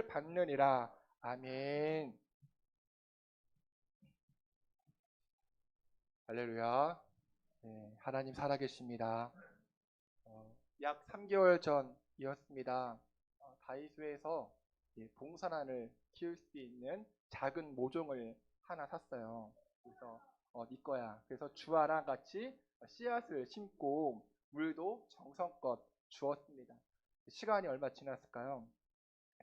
상을 받느니라. 아멘. 할렐루야. 네, 하나님 살아계십니다. 어, 약 3개월 전이었습니다. 어, 다이소에서 예, 봉선안을 키울 수 있는 작은 모종을 하나 샀어요. 그래서 어, 네 거야. 그래서 주아랑 같이 씨앗을 심고 물도 정성껏 주었습니다. 시간이 얼마 지났을까요?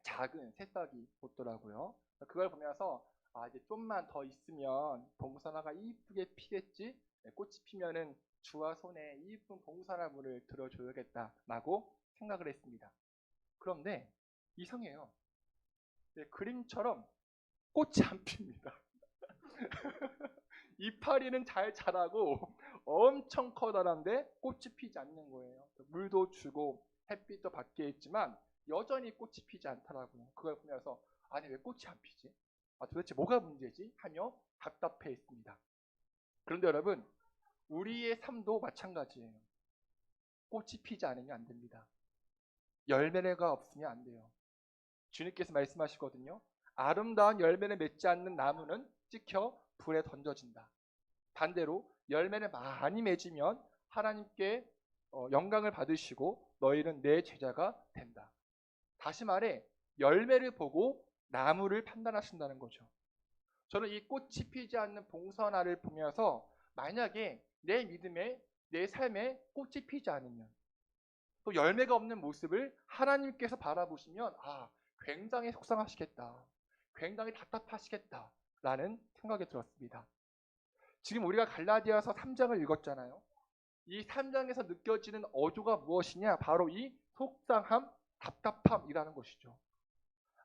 작은 새싹이 돋더라고요. 그걸 보면서 아 이제 좀만 더 있으면 봉선화가 이쁘게 피겠지. 네, 꽃이 피면은 주와 손에 이쁜 봉선화 물을 들어줘야겠다라고 생각을 했습니다. 그런데 이상해요. 네, 그림처럼 꽃이 안 핍니다. 이파리는 잘 자라고 엄청 커다란데 꽃이 피지 않는 거예요. 물도 주고 햇빛도 받게 있지만 여전히 꽃이 피지 않더라고요. 그걸 보면서 아니 왜 꽃이 안 피지? 아, 도대체 뭐가 문제지? 하며 답답해 있습니다. 그런데 여러분 우리의 삶도 마찬가지예요. 꽃이 피지 않으면 안 됩니다. 열매가 없으면 안 돼요. 주님께서 말씀하시거든요. 아름다운 열매를 맺지 않는 나무는 찍혀 불에 던져진다. 반대로 열매를 많이 맺으면 하나님께 어, 영광을 받으시고 너희는 내 제자가 된다. 다시 말해 열매를 보고 나무를 판단하신다는 거죠. 저는 이 꽃이 피지 않는 봉선화를 보면서 만약에 내 믿음에 내 삶에 꽃이 피지 않으면 또 열매가 없는 모습을 하나님께서 바라보시면 아 굉장히 속상하시겠다. 굉장히 답답하시겠다 라는 생각이 들었습니다. 지금 우리가 갈라디아서 3장을 읽었잖아요. 이 3장에서 느껴지는 어조가 무엇이냐? 바로 이 속상함, 답답함이라는 것이죠.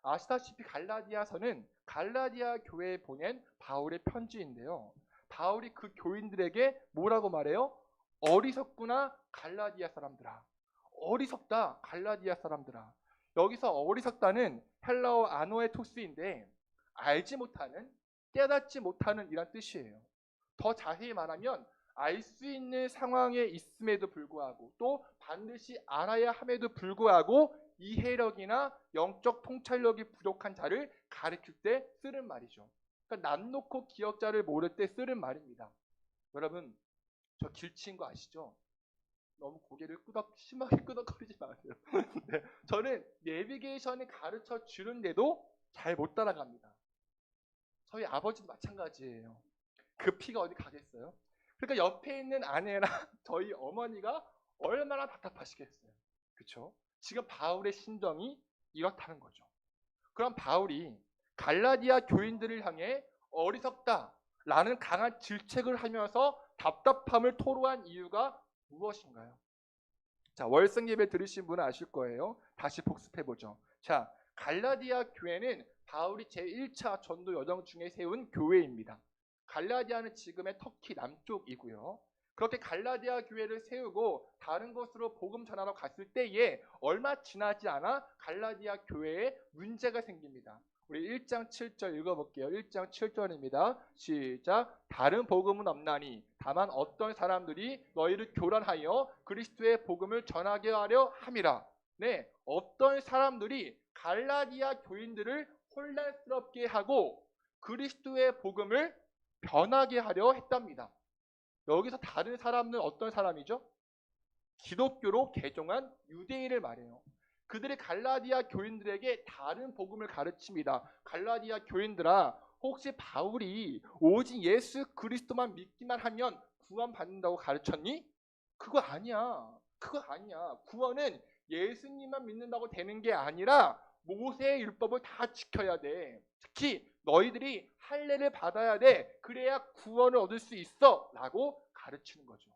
아시다시피 갈라디아서는 갈라디아 교회에 보낸 바울의 편지인데요. 바울이 그 교인들에게 뭐라고 말해요? 어리석구나 갈라디아 사람들아. 어리석다 갈라디아 사람들아. 여기서 어리석다는 헬라어 아노에토스인데 알지 못하는 깨닫지 못하는 이란 뜻이에요. 더 자세히 말하면 알 수 있는 상황에 있음에도 불구하고 또 반드시 알아야 함에도 불구하고 이해력이나 영적 통찰력이 부족한 자를 가르칠 때 쓰는 말이죠. 그러니까 남 놓고 기억자를 모를 때 쓰는 말입니다. 여러분 저 길치인 거 아시죠? 너무 고개를 끄덕 심하게 끄덕거리지 마세요. 네, 저는 내비게이션을 가르쳐 주는데도 잘 못 따라갑니다. 저희 아버지도 마찬가지예요. 그 피가 어디 가겠어요? 그러니까 옆에 있는 아내랑 저희 어머니가 얼마나 답답하시겠어요. 그렇죠? 지금 바울의 심정이 이렇다는 거죠. 그럼 바울이 갈라디아 교인들을 향해 어리석다라는 강한 질책을 하면서 답답함을 토로한 이유가 무엇인가요? 자, 월성 예배 들으신 분은 아실 거예요. 다시 복습해 보죠. 자, 갈라디아 교회는 바울이 제1차 전도 여정 중에 세운 교회입니다. 갈라디아는 지금의 터키 남쪽이고요. 그렇게 갈라디아 교회를 세우고 다른 곳으로 복음 전하러 갔을 때에 얼마 지나지 않아 갈라디아 교회에 문제가 생깁니다. 우리 1장 7절 읽어볼게요. 1장 7절입니다. 시작. 다른 복음은 없나니 다만 어떤 사람들이 너희를 교란하여 그리스도의 복음을 전하게 하려 함이라. 네, 어떤 사람들이 갈라디아 교인들을 혼란스럽게 하고 그리스도의 복음을 변하게 하려 했답니다. 여기서 다른 사람은 어떤 사람이죠? 기독교로 개종한 유대인을 말해요. 그들이 갈라디아 교인들에게 다른 복음을 가르칩니다. 갈라디아 교인들아, 혹시 바울이 오직 예수 그리스도만 믿기만 하면 구원 받는다고 가르쳤니? 그거 아니야. 그거 아니야. 구원은 예수님만 믿는다고 되는 게 아니라 모세의 율법을 다 지켜야 돼. 특히 너희들이 할례를 받아야 돼. 그래야 구원을 얻을 수 있어. 라고 가르치는 거죠.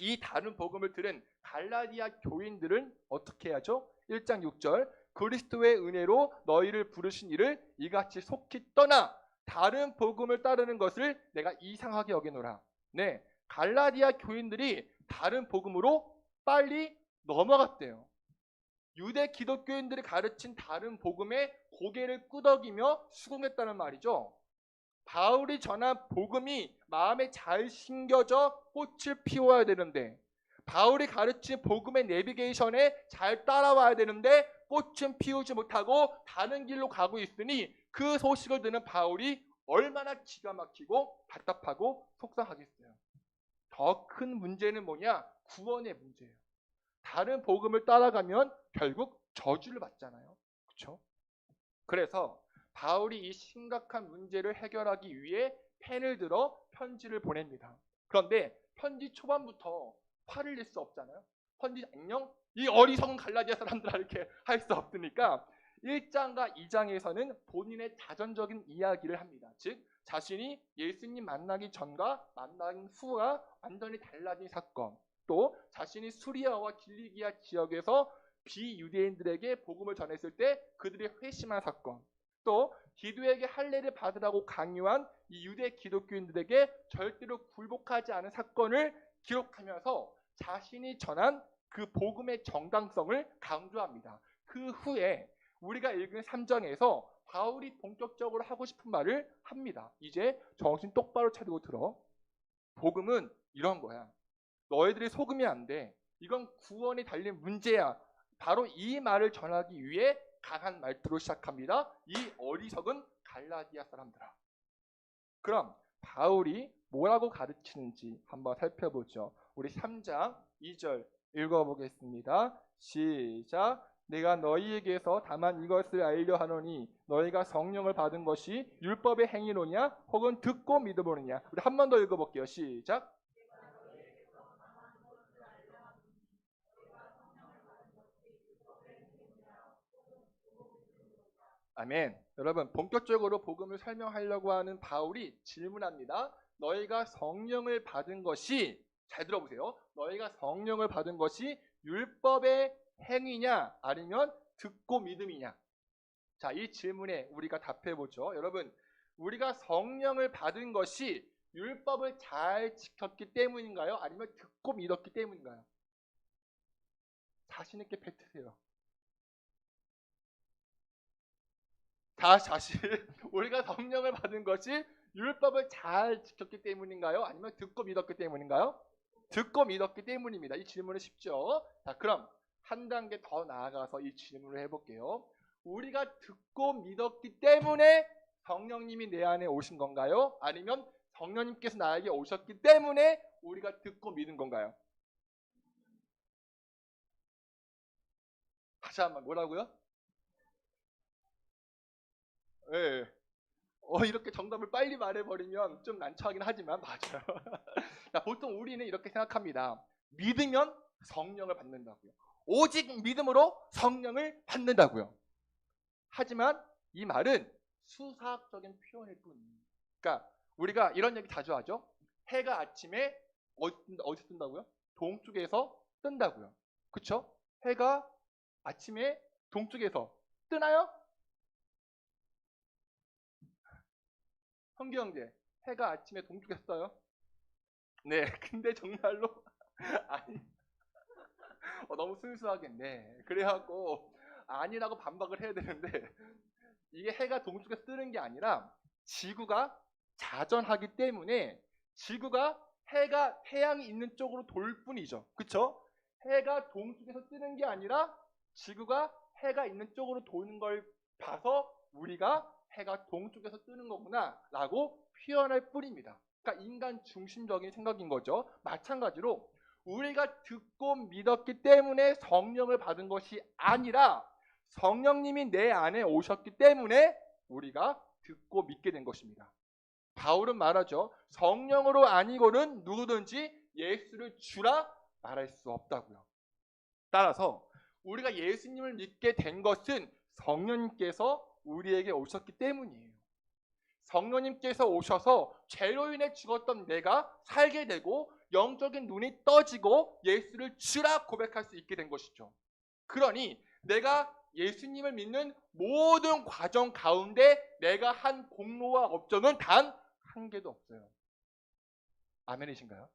이 다른 복음을 들은 갈라디아 교인들은 어떻게 하죠? 1장 6절 그리스도의 은혜로 너희를 부르신 이를 이같이 속히 떠나 다른 복음을 따르는 것을 내가 이상하게 여기노라. 네, 갈라디아 교인들이 다른 복음으로 빨리 넘어갔대요. 유대 기독교인들이 가르친 다른 복음에 고개를 끄덕이며 수긍했다는 말이죠. 바울이 전한 복음이 마음에 잘 심겨져 꽃을 피워야 되는데 바울이 가르친 복음의 내비게이션에 잘 따라와야 되는데 꽃은 피우지 못하고 다른 길로 가고 있으니 그 소식을 듣는 바울이 얼마나 기가 막히고 답답하고 속상하겠어요. 더 큰 문제는 뭐냐? 구원의 문제예요. 다른 복음을 따라가면 결국 저주를 받잖아요. 그렇죠? 그래서 바울이 이 심각한 문제를 해결하기 위해 펜을 들어 편지를 보냅니다. 그런데 편지 초반부터 화를 낼 수 없잖아요. 편지 안녕? 이 어리석은 갈라디아 사람들아 이렇게 할 수 없으니까 1장과 2장에서는 본인의 자전적인 이야기를 합니다. 즉 자신이 예수님 만나기 전과 만나기 후가 완전히 달라진 사건 또 자신이 수리아와 길리기아 지역에서 비유대인들에게 복음을 전했을 때 그들이 회심한 사건 또 기도에게 할례를 받으라고 강요한 이 유대 기독교인들에게 절대로 굴복하지 않은 사건을 기록하면서 자신이 전한 그 복음의 정당성을 강조합니다. 그 후에 우리가 읽은 3장에서 바울이 본격적으로 하고 싶은 말을 합니다. 이제 정신 똑바로 차리고 들어. 복음은 이런 거야. 너희들이 속으면 안 돼. 이건 구원이 달린 문제야. 바로 이 말을 전하기 위해 강한 말투로 시작합니다. 이 어리석은 갈라디아 사람들아. 그럼 바울이 뭐라고 가르치는지 한번 살펴보죠. 우리 3장 2절 읽어보겠습니다. 시작. 내가 너희에게서 다만 이것을 알려 하노니 너희가 성령을 받은 것이 율법의 행위로냐 혹은 듣고 믿음으로냐 우리 한 번 더 읽어볼게요. 시작. 아멘. 여러분 본격적으로 복음을 설명하려고 하는 바울이 질문합니다. 너희가 성령을 받은 것이 잘 들어보세요. 너희가 성령을 받은 것이 율법의 행위냐 아니면 듣고 믿음이냐? 자, 이 질문에 우리가 답해 보죠. 여러분, 우리가 성령을 받은 것이 율법을 잘 지켰기 때문인가요? 아니면 듣고 믿었기 때문인가요? 자신 있게 뱉으세요. 다 자신 우리가 성령을 받은 것이 율법을 잘 지켰기 때문인가요? 아니면 듣고 믿었기 때문인가요? 듣고 믿었기 때문입니다. 이 질문은 쉽죠? 자, 그럼 한 단계 더 나아가서 이 질문을 해볼게요. 우리가 듣고 믿었기 때문에 성령님이 내 안에 오신 건가요? 아니면 성령님께서 나에게 오셨기 때문에 우리가 듣고 믿은 건가요? 다시 한번 뭐라고요? 예. 네. 어, 이렇게 정답을 빨리 말해버리면 좀 난처하긴 하지만 맞아요. 자, 보통 우리는 이렇게 생각합니다. 믿으면 성령을 받는다고요. 오직 믿음으로 성령을 받는다고요. 하지만 이 말은 수사학적인 표현일 뿐입니다. 그러니까 우리가 이런 얘기 자주 하죠. 해가 아침에 어디, 어디 뜬다고요? 동쪽에서 뜬다고요. 그렇죠? 해가 아침에 동쪽에서 뜨나요? 성기 형제, 해가 아침에 동쪽에서 떠요? 네, 근데 정말로 아니 어, 너무 순수하겠네. 그래갖고 아니라고 반박을 해야 되는데 이게 해가 동쪽에서 뜨는 게 아니라 지구가 자전하기 때문에 지구가 해가 태양이 있는 쪽으로 돌 뿐이죠. 그쵸? 해가 동쪽에서 뜨는 게 아니라 지구가 해가 있는 쪽으로 도는 걸 봐서 우리가 해가 동쪽에서 뜨는 거구나 라고 표현할 뿐입니다. 그러니까 인간 중심적인 생각인 거죠. 마찬가지로 우리가 듣고 믿었기 때문에 성령을 받은 것이 아니라 성령님이 내 안에 오셨기 때문에 우리가 듣고 믿게 된 것입니다. 바울은 말하죠. 성령으로 아니고는 누구든지 예수를 주라 말할 수 없다고요. 따라서 우리가 예수님을 믿게 된 것은 성령님께서 우리에게 오셨기 때문이에요. 성령님께서 오셔서 죄로 인해 죽었던 내가 살게 되고 영적인 눈이 떠지고 예수를 주라 고백할 수 있게 된 것이죠. 그러니 내가 예수님을 믿는 모든 과정 가운데 내가 한 공로와 업적은 단 한 개도 없어요. 아멘이신가요?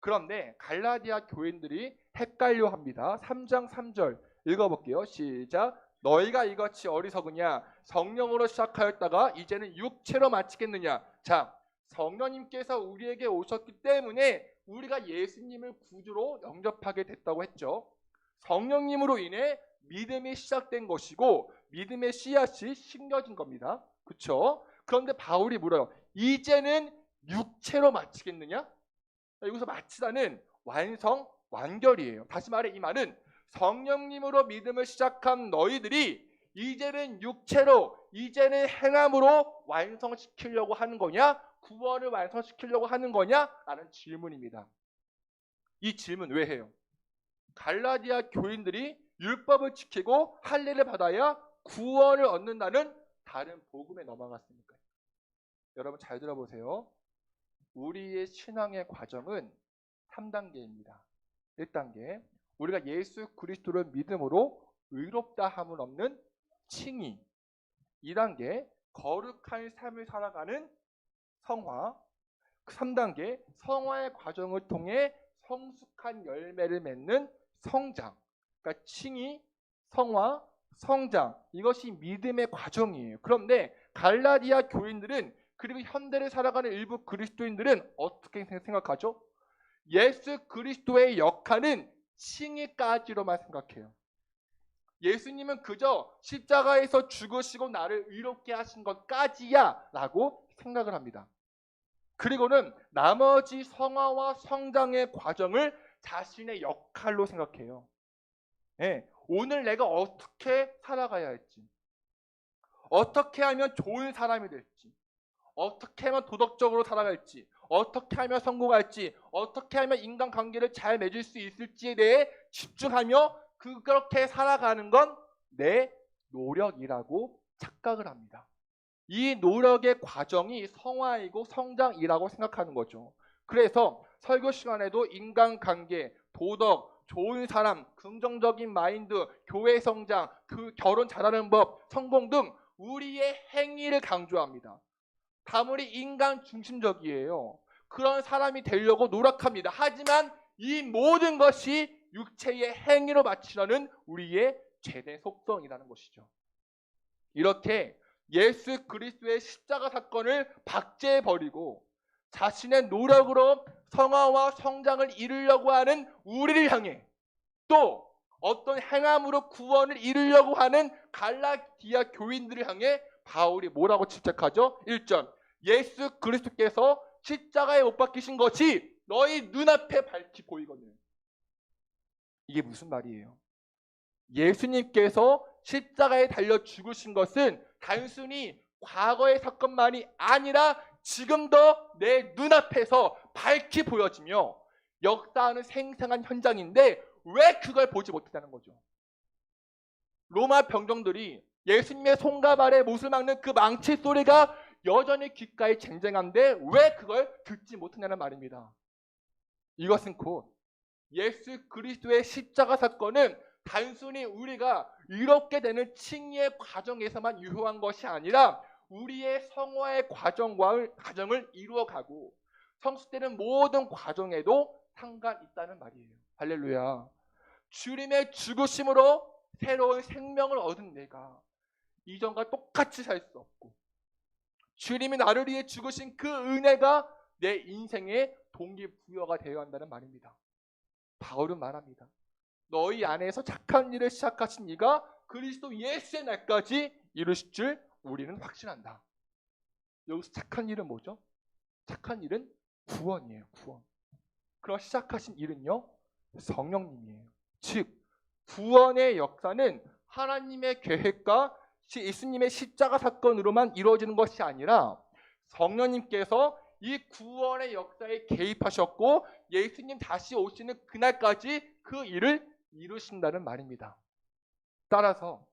그런데 갈라디아 교인들이 헷갈려 합니다. 3장 3절 읽어볼게요. 시작. 너희가 이같이 어리석으냐? 성령으로 시작하였다가 이제는 육체로 마치겠느냐? 자, 성령님께서 우리에게 오셨기 때문에 우리가 예수님을 구주로 영접하게 됐다고 했죠. 성령님으로 인해 믿음이 시작된 것이고 믿음의 씨앗이 심겨진 겁니다. 그렇죠? 그런데 바울이 물어요. 이제는 육체로 마치겠느냐? 여기서 마치다는 완성 완결이에요. 다시 말해 이 말은 성령님으로 믿음을 시작한 너희들이 이제는 육체로 이제는 행함으로 완성시키려고 하는 거냐? 구원을 완성시키려고 하는 거냐? 라는 질문입니다. 이 질문 왜 해요? 갈라디아 교인들이 율법을 지키고 할례를 받아야 구원을 얻는다는 다른 복음에 넘어갔으니까요. 여러분 잘 들어보세요. 우리의 신앙의 과정은 3단계입니다. 1단계 우리가 예수 그리스도를 믿음으로 의롭다 함은 없는 칭의 2단계 거룩한 삶을 살아가는 성화 3단계 성화의 과정을 통해 성숙한 열매를 맺는 성장 그러니까 칭의, 성화, 성장 이것이 믿음의 과정이에요. 그런데 갈라디아 교인들은 그리고 현대를 살아가는 일부 그리스도인들은 어떻게 생각하죠? 예수 그리스도의 역할은 칭의까지로만 생각해요. 예수님은 그저 십자가에서 죽으시고 나를 의롭게 하신 것까지야 라고 생각을 합니다. 그리고는 나머지 성화와 성장의 과정을 자신의 역할로 생각해요. 예, 오늘 내가 어떻게 살아가야 할지, 어떻게 하면 좋은 사람이 될지, 어떻게 하면 도덕적으로 살아갈지, 어떻게 하면 성공할지, 어떻게 하면 인간관계를 잘 맺을 수 있을지에 대해 집중하며 그렇게 살아가는 건 내 노력이라고 착각을 합니다. 이 노력의 과정이 성화이고 성장이라고 생각하는 거죠. 그래서 설교 시간에도 인간관계, 도덕, 좋은 사람, 긍정적인 마인드, 교회 성장, 그 결혼 잘하는 법, 성공 등 우리의 행위를 강조합니다. 다물이 인간 중심적이에요. 그런 사람이 되려고 노력합니다. 하지만 이 모든 것이 육체의 행위로 마치려는 우리의 죄된 속성이라는 것이죠. 이렇게 예수 그리스도의 십자가 사건을 박제해 버리고 자신의 노력으로 성화와 성장을 이루려고 하는 우리를 향해 또 어떤 행함으로 구원을 이루려고 하는 갈라디아 교인들을 향해 바울이 뭐라고 집착하죠? 1절 예수 그리스도께서 십자가에 못 박히신 것이 너희 눈앞에 밝히 보이거든. 이게 무슨 말이에요? 예수님께서 십자가에 달려 죽으신 것은 단순히 과거의 사건만이 아니라 지금도 내 눈앞에서 밝히 보여지며 역사하는 생생한 현장인데 왜 그걸 보지 못했다는 거죠? 로마 병정들이 예수님의 손과 발에 못을 막는 그 망치 소리가 여전히 귓가에 쟁쟁한데 왜 그걸 듣지 못했냐는 말입니다. 이것은 곧 예수 그리스도의 십자가 사건은 단순히 우리가 이렇게 되는 칭의의 과정에서만 유효한 것이 아니라 우리의 성화의 과정과 과정을 이루어가고 성숙되는 모든 과정에도 상관 있다는 말이에요. 할렐루야. 주님의 죽으심으로 새로운 생명을 얻은 내가 이전과 똑같이 살 수 없고 주님이 나를 위해 죽으신 그 은혜가 내 인생의 동기부여가 되어야 한다는 말입니다. 바울은 말합니다. 너희 안에서 착한 일을 시작하신 이가 그리스도 예수의 날까지 이루실 줄 우리는 확신한다. 여기서 착한 일은 뭐죠? 착한 일은 구원이에요. 구원. 그럼 시작하신 일은요? 성령님이에요. 즉 구원의 역사는 하나님의 계획과 예수님의 십자가 사건으로만 이루어지는 것이 아니라 성령님께서 이 구원의 역사에 개입하셨고 예수님 다시 오시는 그날까지 그 일을 이루신다는 말입니다. 따라서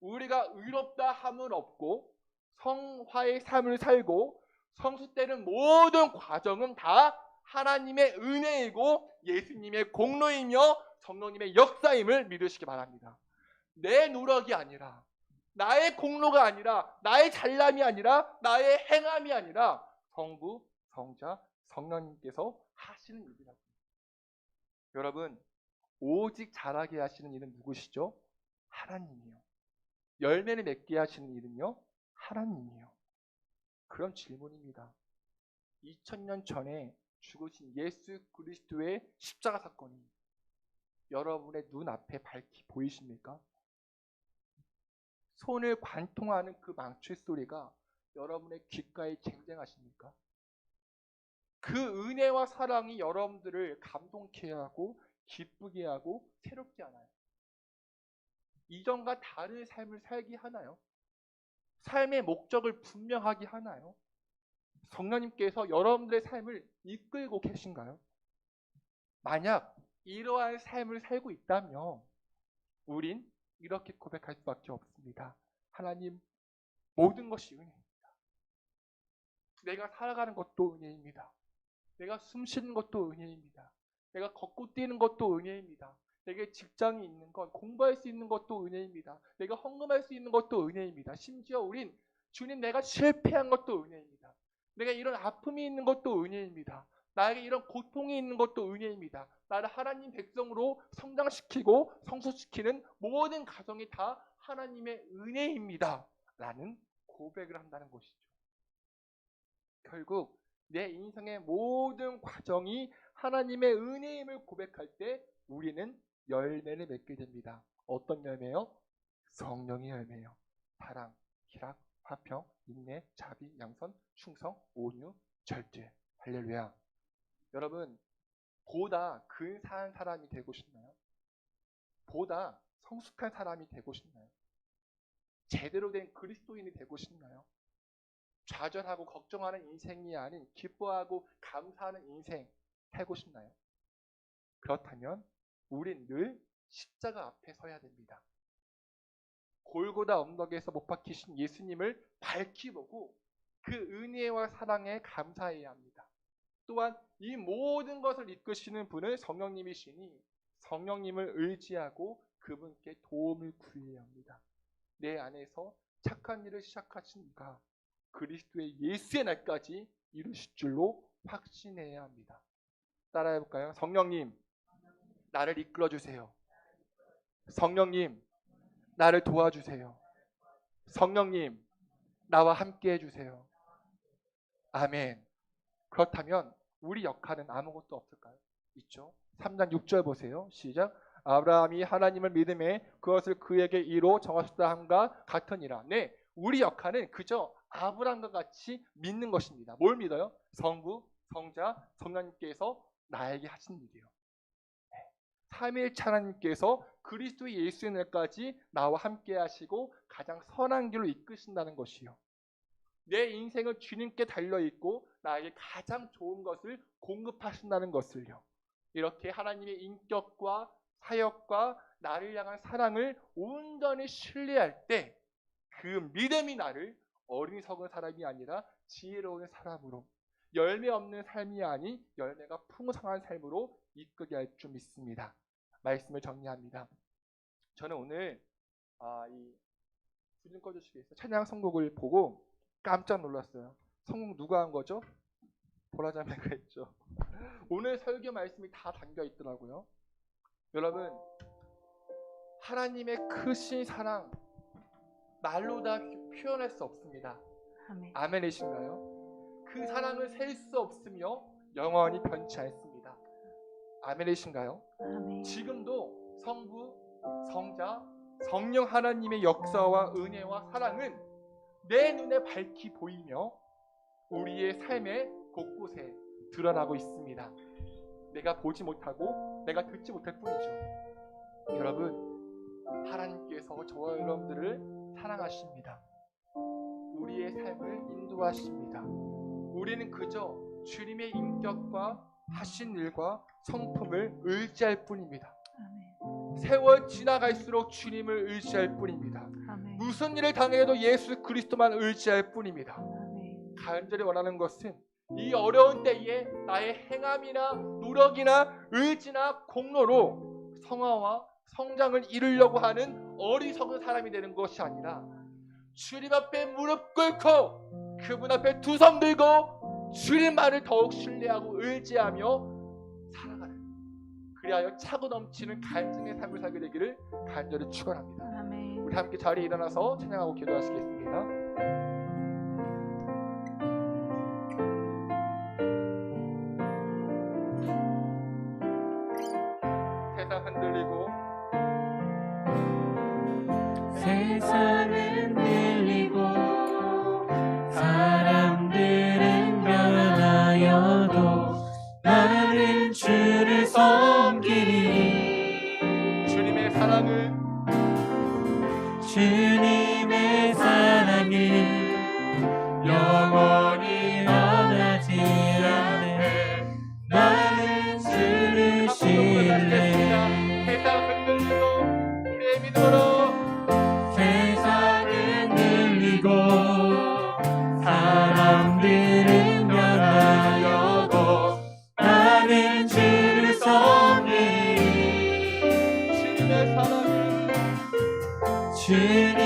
우리가 의롭다 함은 없고 성화의 삶을 살고 성숙되는 모든 과정은 다 하나님의 은혜이고 예수님의 공로이며 성령님의 역사임을 믿으시기 바랍니다. 내 노력이 아니라 나의 공로가 아니라 나의 잘남이 아니라 나의 행함이 아니라 성부, 성자, 성령님께서 하시는 일이라고. 여러분 오직 잘하게 하시는 일은 누구시죠? 하나님이요. 열매를 맺게 하시는 일은요? 하나님이요. 그런 질문입니다. 2000년 전에 죽으신 예수 그리스도의 십자가 사건이 여러분의 눈앞에 밝히 보이십니까? 손을 관통하는 그 망치 소리가 여러분의 귓가에 쟁쟁하십니까? 그 은혜와 사랑이 여러분들을 감동케 하고 기쁘게 하고 새롭게 하나요? 이전과 다른 삶을 살게 하나요? 삶의 목적을 분명하게 하나요? 성령님께서 여러분들의 삶을 이끌고 계신가요? 만약 이러한 삶을 살고 있다면 우린 이렇게 고백할 수밖에 없습니다. 하나님 모든 것이 은혜입니다. 내가 살아가는 것도 은혜입니다. 내가 숨 쉬는 것도 은혜입니다. 내가 걷고 뛰는 것도 은혜입니다. 내게 직장이 있는 것, 공부할 수 있는 것도 은혜입니다. 내가 헌금할 수 있는 것도 은혜입니다. 심지어 우린 주님 내가 실패한 것도 은혜입니다. 내가 이런 아픔이 있는 것도 은혜입니다. 나에게 이런 고통이 있는 것도 은혜입니다. 나를 하나님 백성으로 성장시키고 성숙시키는 모든 가정이 다 하나님의 은혜입니다. 라는 고백을 한다는 것이죠. 결국 내 인생의 모든 과정이 하나님의 은혜임을 고백할 때 우리는 열매를 맺게 됩니다. 어떤 열매요? 성령의 열매요. 사랑, 희락, 화평, 인내, 자비, 양선, 충성, 온유, 절제. 할렐루야. 여러분, 보다 근사한 사람이 되고 싶나요? 보다 성숙한 사람이 되고 싶나요? 제대로 된 그리스도인이 되고 싶나요? 좌절하고 걱정하는 인생이 아닌 기뻐하고 감사하는 인생 살고 싶나요? 그렇다면 우린 늘 십자가 앞에 서야 됩니다. 골고다 언덕에서 못 박히신 예수님을 밝히 보고 그 은혜와 사랑에 감사해야 합니다. 또한 이 모든 것을 이끄시는 분은 성령님이시니 성령님을 의지하고 그분께 도움을 구해야 합니다. 내 안에서 착한 일을 시작하신 이가 그리스도의 예수의 날까지 이루실 줄로 확신해야 합니다. 따라해 볼까요? 성령님, 나를 이끌어 주세요. 성령님, 나를 도와주세요. 성령님, 나와 함께 해주세요. 아멘. 그렇다면 우리 역할은 아무것도 없을까요? 있죠. 3장 6절 보세요. 시작. 아브라함이 하나님을 믿음에 그것을 그에게 이로 정하셨다 함과 같으니라. 네, 우리 역할은 그저 아브라함과 같이 믿는 것입니다. 뭘 믿어요? 성부, 성자, 성령님께서 나에게 하신 일이에요. 네. 삼일차 하나님께서 그리스도 예수의 날까지 나와 함께 하시고 가장 선한 길로 이끄신다는 것이요. 내 인생은 주님께 달려 있고 나에게 가장 좋은 것을 공급하신다는 것을요. 이렇게 하나님의 인격과 사역과 나를 향한 사랑을 온전히 신뢰할 때 그 믿음이 나를 어린이 적은 사람이 아니라 지혜로운 사람으로 열매 없는 삶이 아닌 열매가 풍성한 삶으로 이끌게 할 줄 믿습니다. 말씀을 정리합니다. 저는 오늘 아, 이불좀 꺼주시겠어요? 찬양 선곡을 보고 깜짝 놀랐어요. 선곡 누가 한 거죠? 보라자매가 했죠. 오늘 설교 말씀이 다 담겨 있더라고요. 여러분 하나님의 크신 사랑 말로 다 표현할 수 없습니다. 아멘. 아멘이신가요? 그 사랑을 셀 수 없으며 영원히 변치 않습니다. 아멘이신가요? 아멘. 지금도 성부, 성자, 성령 하나님의 역사와 은혜와 사랑은 내 눈에 밝히 보이며 우리의 삶의 곳곳에 드러나고 있습니다. 내가 보지 못하고 내가 듣지 못할 뿐이죠. 여러분, 하나님께서 저와 여러분들을 사랑하십니다. 우리의 삶을 인도하십니다. 우리는 그저 주님의 인격과 하신 일과 성품을 의지할 뿐입니다. 세월 지나갈수록 주님을 의지할 뿐입니다. 무슨 일을 당해도 예수 그리스도만 의지할 뿐입니다. 간절히 원하는 것은 이 어려운 때에 나의 행함이나 노력이나 의지나 공로로 성화와 성장을 이루려고 하는 어리석은 사람이 되는 것이 아니라 주님 앞에 무릎 꿇고 그분 앞에 두 손 들고 주님만을 더욱 신뢰하고 의지하며 살아가는 그리하여 차고 넘치는 간증의 삶을 살게 되기를 간절히 축원합니다. 아멘. 함께 자리에 일어나서 찬양하고 기도하시겠습니다. 내 사랑해 주님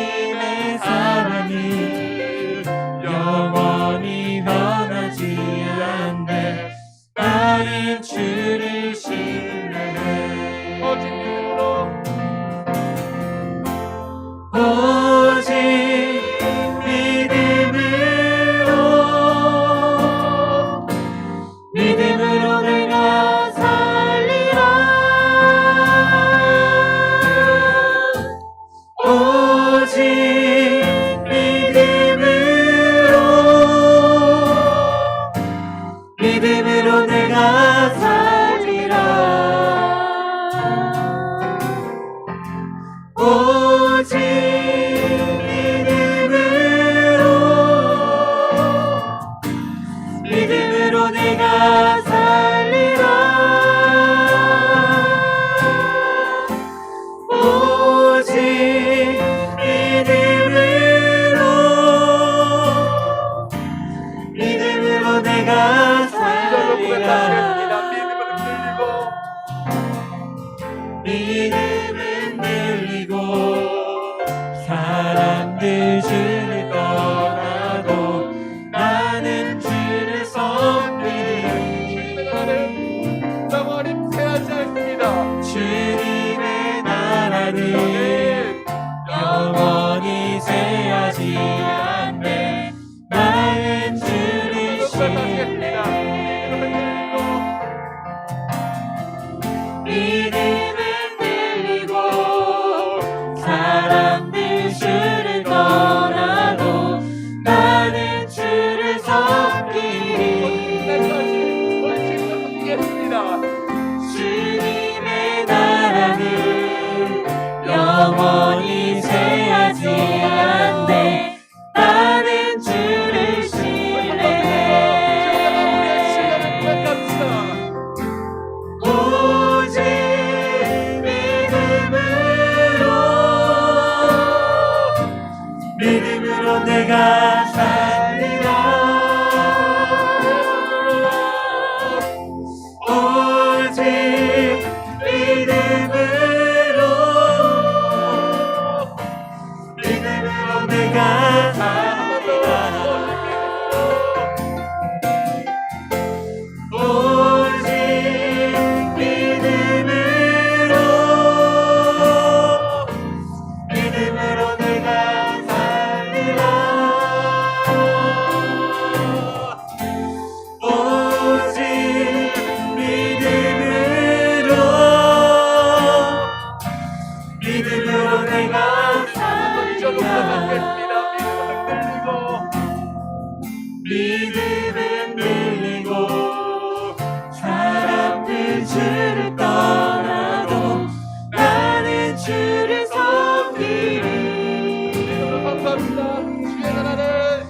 기도합니다. 주의 나라를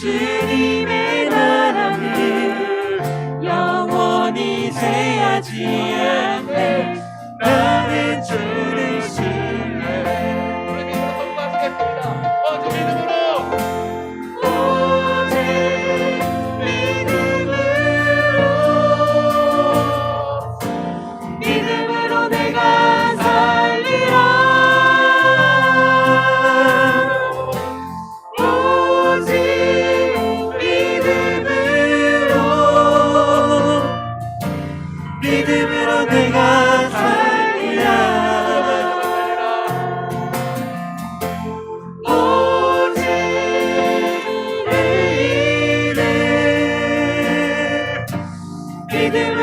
주님의 나라는 영원히 세하지 않네 나는 주 Savior.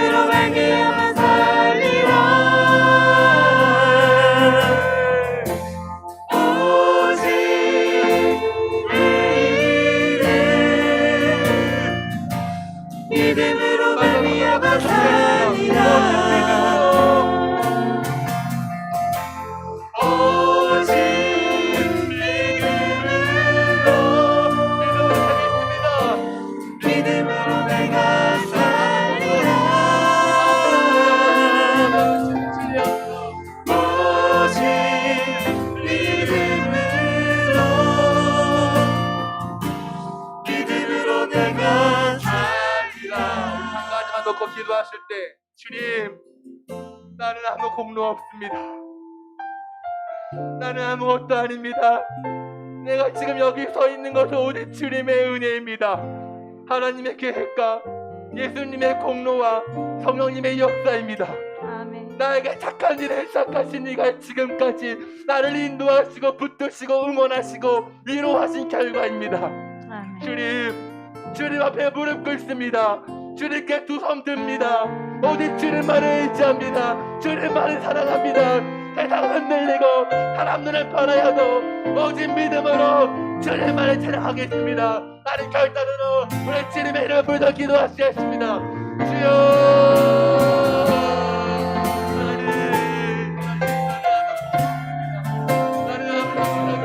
나는 아무 공로 없습니다. 나는 아무것도 아닙니다. 내가 지금 여기 서 있는 것은 오직 주님의 은혜입니다. 하나님의 계획과 예수님의 공로와 성령님의 역사입니다. 아멘. 나에게 착한 일을 시작하신 이가 지금까지 나를 인도하시고 붙드시고 응원하시고 위로하신 결과입니다. 아멘. 주님, 주님 앞에 무릎 꿇습니다. 주님께 두손 듭니다. 오직 주님만을 의지합니다. 주님만을 사랑합니다. 세상 흔들리고 사람 눈을 팔아야도 오직 믿음으로 주님만을 찬양하겠습니다. 나는 결단으로 우리 주님의 이름을 불러 기도하시겠습니다. 주여